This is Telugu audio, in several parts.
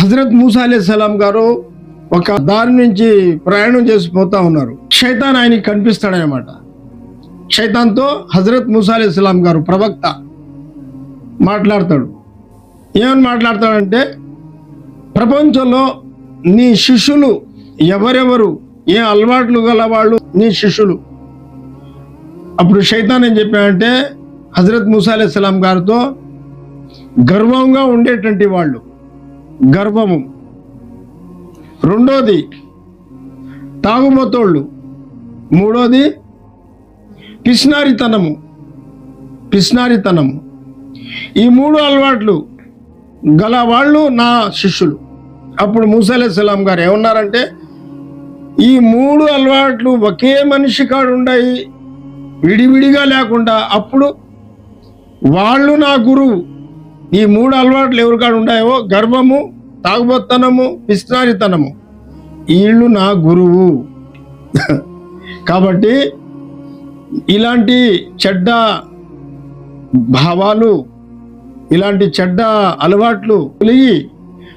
హజరత్ మూసా అలీ సలాం గారు ఒక దారి నుంచి ప్రయాణం చేసి పోతా ఉన్నారు. క్షైతాన్ ఆయనకి కనిపిస్తాడనమాట క్షైతాన్తో హజరత్ మూసా అలీ సలాం గారు ప్రవక్త మాట్లాడతాడు. ఏమని మాట్లాడతాడంటే ప్రపంచంలో నీ శిష్యులు ఎవరెవరు ఏ అలవాట్లు గల వాళ్ళు నీ శిష్యులు? అప్పుడు శైతాన్ ఏం చెప్పాడంటే హజరత్ మూసా అలీ సలాం గారితో గర్వంగా ఉండేటువంటి వాళ్ళు గర్వము. రెండోది తాగుమతోళ్ళు. మూడోది పిస్నారితనము. పిస్నారితనము. ఈ మూడు అలవాట్లు గల వాళ్ళు నా శిష్యులు. అప్పుడు మూసలేసలాం గారు ఏమన్నారంటే ఈ మూడు అలవాట్లు ఒకే మనిషి కాడుండయి విడివిడిగా లేకుండా అప్పుడు వాళ్ళు నా గురువు. ఈ మూడు అలవాట్లు ఎవరికాడ ఉన్నాయో గర్వము తాగుబోత్తనము పిస్నారితనము. వీళ్ళు నా గురువు. కాబట్టి ఇలాంటి చెడ్డ భావాలు ఇలాంటి చెడ్డ అలవాట్లు కలిగి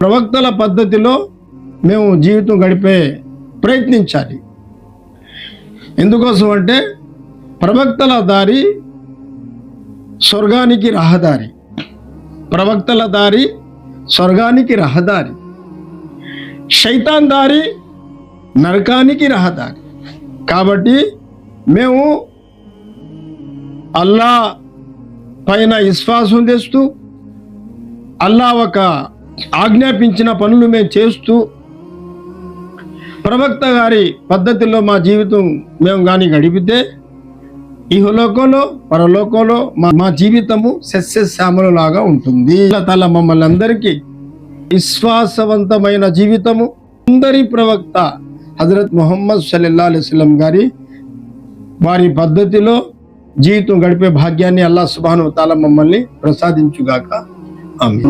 ప్రవక్తల పద్ధతిలో మేము జీవితం గడిపే ప్రయత్నించాలి. ఎందుకోసం అంటే ప్రవక్తల దారి స్వర్గానికి రహదారి. ప్రవక్తల దారి స్వర్గానికి రహదారి. శైతాన్ దారి నరకానికి రహదారి. కాబట్టి మేము అల్లా పైన విశ్వాసం తెస్తూ అల్లా ఒక ఆజ్ఞాపించిన పనులు మేము చేస్తూ ప్రవక్త గారి పద్ధతిలో మా జీవితం మేము కానీ గడిపితే ఇహలోకంలో పరలోకంలో మా మా జీవితము సస్యశ్యామల లాగా ఉంటుంది తల మమ్మల్ని అందరికీ విశ్వాసవంతమైన జీవితము. అందరి ప్రవక్త హజరత్ ముహమ్మద్ సల్లల్లా అలిస్లం గారి వారి పద్ధతిలో జీవితం గడిపే భాగ్యాన్ని అల్లా సుబాను తాల మమ్మల్ని ప్రసాదించుగాక. ఆమె